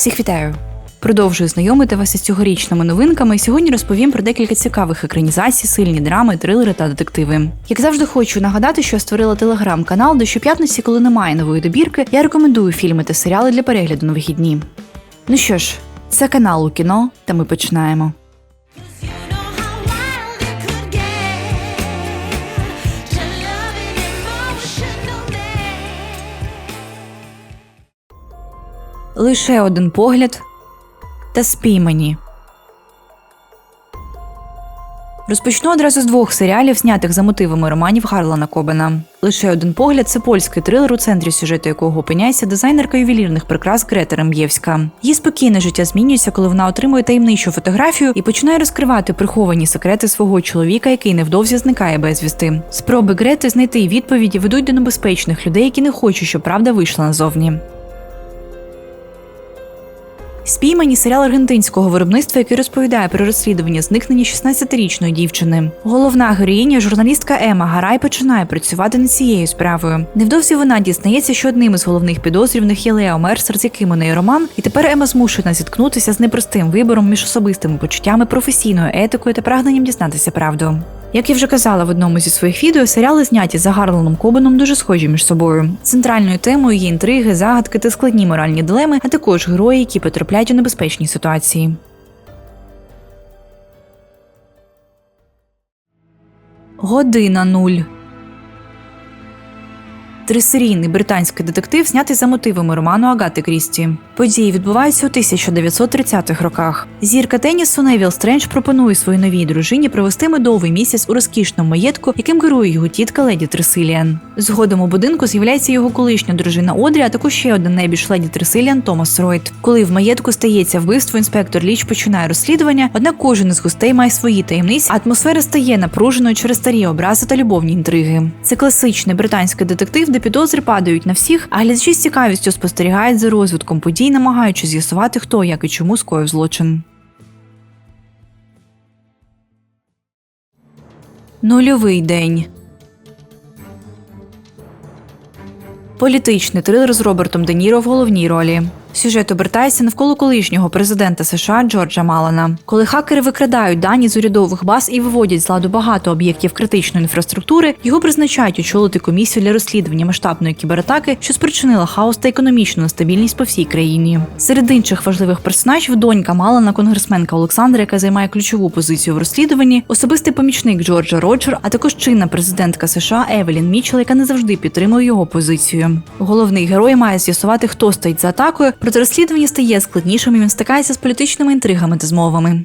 Всіх вітаю! Продовжую знайомити вас із цьогорічними новинками. Сьогодні розповім про декілька цікавих екранізацій, сильні драми, трилери та детективи. Як завжди, хочу нагадати, що я створила телеграм-канал, де щоп'ятниці, коли немає нової добірки, я рекомендую фільми та серіали для перегляду на вихідні. Ну що ж, це канал у кіно, та ми починаємо. Лише один погляд та спіймані. Розпочну одразу з двох серіалів, знятих за мотивами романів Гарлана Кобена. Лише один погляд це польський трилер, у центрі сюжету якого опиняється дизайнерка ювелірних прикрас Грета Рем'євська. Її спокійне життя змінюється, коли вона отримує таємничу фотографію і починає розкривати приховані секрети свого чоловіка, який невдовзі зникає безвісти. Спроби Грети знайти відповіді ведуть до небезпечних людей, які не хочуть, щоб правда вийшла назовні. Спіймані серіал аргентинського виробництва, який розповідає про розслідування зникнення 16-річної дівчини. Головна героїня, журналістка Ема Гарай, починає працювати над цією справою. Невдовзі вона дізнається, що одним із головних підозрюваних є Лео Мерсер, з яким у неї роман, і тепер Ема змушена зіткнутися з непростим вибором між особистими почуттями, професійною етикою та прагненням дізнатися правду. Як я вже казала в одному зі своїх відео, серіали зняті за Гарланом Кобеном дуже схожі між собою. Центральною темою є інтриги, загадки та складні моральні дилеми, а також герої, які потрапляють у небезпечні ситуації. Година нуль. Трисерійний британський детектив знятий за мотивами роману Агати Крісті. Події відбуваються у 1930-х роках. Зірка тенісу Невіл Стрендж пропонує своїй новій дружині провести медовий місяць у розкішному маєтку, яким керує його тітка леді Тресиліан. Згодом у будинку з'являється його колишня дружина Одрі, а також ще один небіж леді Тресиліан Томас Ройт. Коли в маєтку стається вбивство, інспектор Ліч починає розслідування. Однак кожен із гостей має свої таємниці, атмосфера стає напруженою через старі образи та любовні інтриги. Це класичний британський детектив, де підозри падають на всіх, а глядачі з цікавістю спостерігають за розвитком подій, намагаючись з'ясувати, хто як і чому скоїв злочин. Нульовий день. Політичний трилер з Робертом Де Ніро в головній ролі. Сюжет обертається навколо колишнього президента США Джорджа Малана. Коли хакери викрадають дані з урядових баз і виводять з ладу багато об'єктів критичної інфраструктури, його призначають очолити комісію для розслідування масштабної кібератаки, що спричинила хаос та економічну нестабільність по всій країні. Серед інших важливих персонажів донька Малана, конгресменка Олександра, яка займає ключову позицію в розслідуванні, особистий помічник Джорджа Роджер, а також чинна президентка США Евелін Мічел, яка не завжди підтримує його позицію. Головний герой має з'ясувати, хто стоїть за атакою, проте розслідування стає складнішим і він стикається з політичними інтригами та змовами.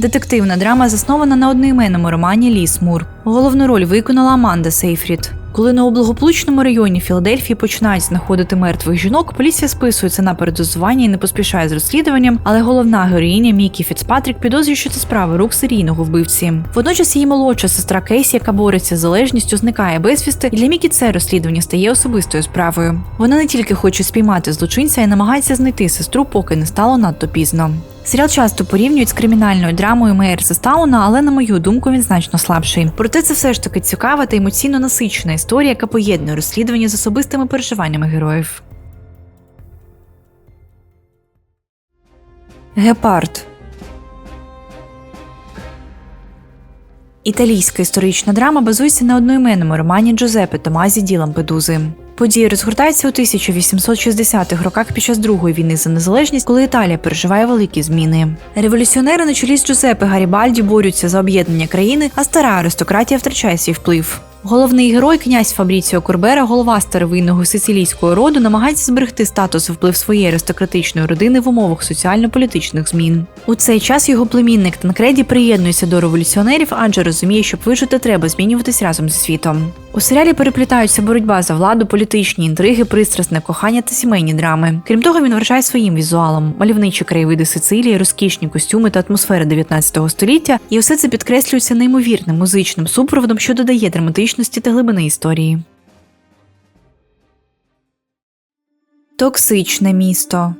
Детективна драма заснована на одноіменному романі Ліс Мур. Головну роль виконала Аманда Сейфрід. Коли на благополучному районі Філадельфії починають знаходити мертвих жінок, поліція списується на передозування і не поспішає з розслідуванням, але головна героїня Мікі Фіцпатрік підозрює, що це справа рук серійного вбивці. Водночас її молодша сестра Кейсі, яка бореться з залежністю, зникає безвісти, і для Мікі це розслідування стає особистою справою. Вона не тільки хоче спіймати злочинця, й намагається знайти сестру, поки не стало надто пізно. Серіал часто порівнюють з кримінальною драмою Мейерса Стауна, але на мою думку він значно слабший. Проте це все ж таки цікава та емоційно насичена історія, яка поєднує розслідування з особистими переживаннями героїв. Гепард Італійська історична драма базується на одноіменному романі Джозепе Томазі Ді Лампедузи. Події розгортаються у 1860-х роках під час Другої війни за незалежність, коли Італія переживає великі зміни. Революціонери на чолі з Джузеппе Гарібальді борються за об'єднання країни, а стара аристократія втрачає свій вплив. Головний герой, князь Фабріціо Корбера, голова старовинного сицилійського роду, намагається зберегти статус і вплив своєї аристократичної родини в умовах соціально-політичних змін. У цей час його племінник Танкреді приєднується до революціонерів, адже розуміє, щоб вижити, треба змінюватись разом зі світом. У серіалі переплітаються боротьба за владу, політичні інтриги, пристрасне кохання та сімейні драми. Крім того, він вражає своїм візуалом, мальовничі краєвиди Сицилії, розкішні костюми та атмосфери 19 століття, і все це підкреслюється неймовірним музичним супроводом, що додає драматичності та глибини історії. Токсичне місто.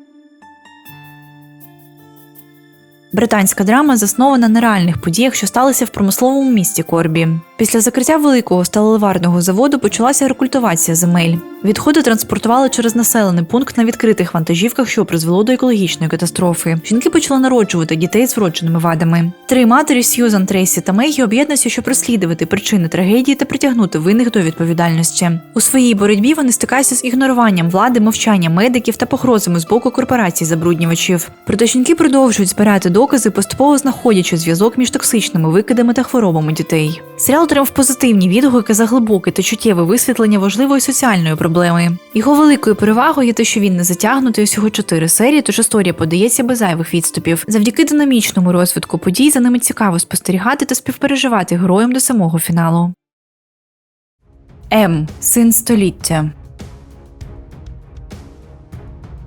Британська драма заснована на реальних подіях, що сталися в промисловому місті Корбі. Після закриття великого сталеливарного заводу почалася рекультивація земель. Відходи транспортували через населений пункт на відкритих вантажівках, що призвело до екологічної катастрофи. Жінки почали народжувати дітей з вродженими вадами. Три матері Сьюзан, Трейсі та Мегі об'єднуються, щоб розслідувати причини трагедії та притягнути винних до відповідальності. У своїй боротьбі вони стикаються з ігноруванням влади, мовчанням медиків та погрозами з боку корпорацій забруднювачів. Проте жінки продовжують збирати докази, поступово знаходячи зв'язок між токсичними викидами та хворобами дітей. Серіал отримав позитивні відгуки за глибоке та чуттєве висвітлення важливої соціальної проблеми. Його великою перевагою є те, що він не затягнутий усього чотири серії, тож історія подається без зайвих відступів. Завдяки динамічному розвитку подій за ними цікаво спостерігати та співпереживати героям до самого фіналу. М. Син століття.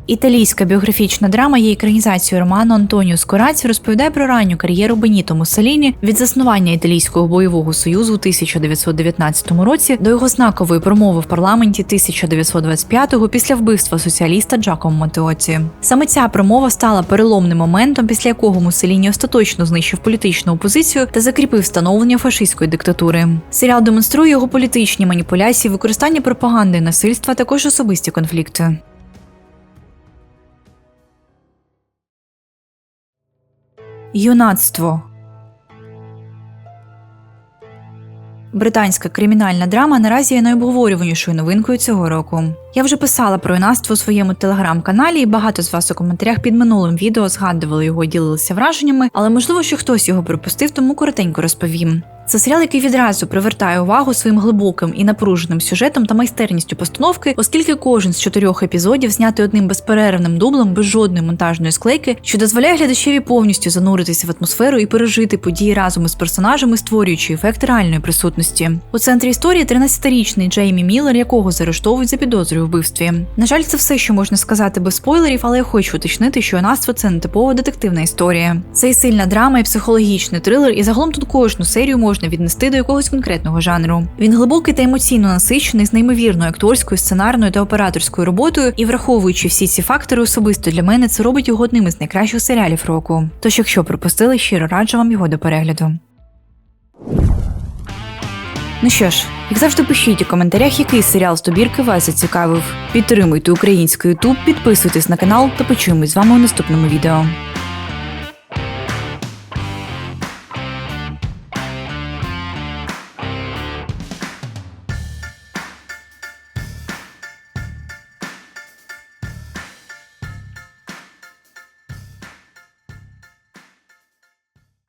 Італійська біографічна драма є екранізацією роману Антоніо Скораці розповідає про ранню кар'єру Беніто Муссоліні від заснування італійського бойового союзу у 1919 році до його знакової промови в парламенті 1925-го після вбивства соціаліста Джакомо Матеоці. Саме ця промова стала переломним моментом, після якого Муссоліні остаточно знищив політичну опозицію та закріпив встановлення фашистської диктатури. Серіал демонструє його політичні маніпуляції, використання пропаганди насильства, а також особисті конфлікти. Юнацтво. Британська кримінальна драма наразі є найобговорюванішою новинкою цього року. Я вже писала про юнацтво у своєму телеграм-каналі, і багато з вас у коментарях під минулим відео згадували його і ділилися враженнями, але можливо, що хтось його пропустив, тому коротенько розповім. Це серіал, який відразу привертає увагу своїм глибоким і напруженим сюжетом та майстерністю постановки, оскільки кожен з чотирьох епізодів знятий одним безперервним дублем без жодної монтажної склейки, що дозволяє глядачеві повністю зануритися в атмосферу і пережити події разом із персонажами, створюючи ефект реальної присутності. У центрі історії 13-річний Джеймі Міллер, якого заарештовують за підозрою вбивстві. На жаль, це все, що можна сказати без спойлерів, але я хочу уточнити, що юнацтво це не типова детективна історія. Це і сильна драма, і психологічний трилер, і загалом тут кожну серію можна віднести до якогось конкретного жанру. Він глибокий та емоційно насичений з неймовірною акторською, сценарною та операторською роботою, і враховуючи всі ці фактори, особисто для мене це робить його одним із найкращих серіалів року. Тож, якщо пропустили, щиро раджу вам його до перегляду. Ну що ж, як завжди, пишіть у коментарях, який серіал з добірки вас зацікавив. Підтримуйте український YouTube, підписуйтесь на канал та почуємось з вами у наступному відео.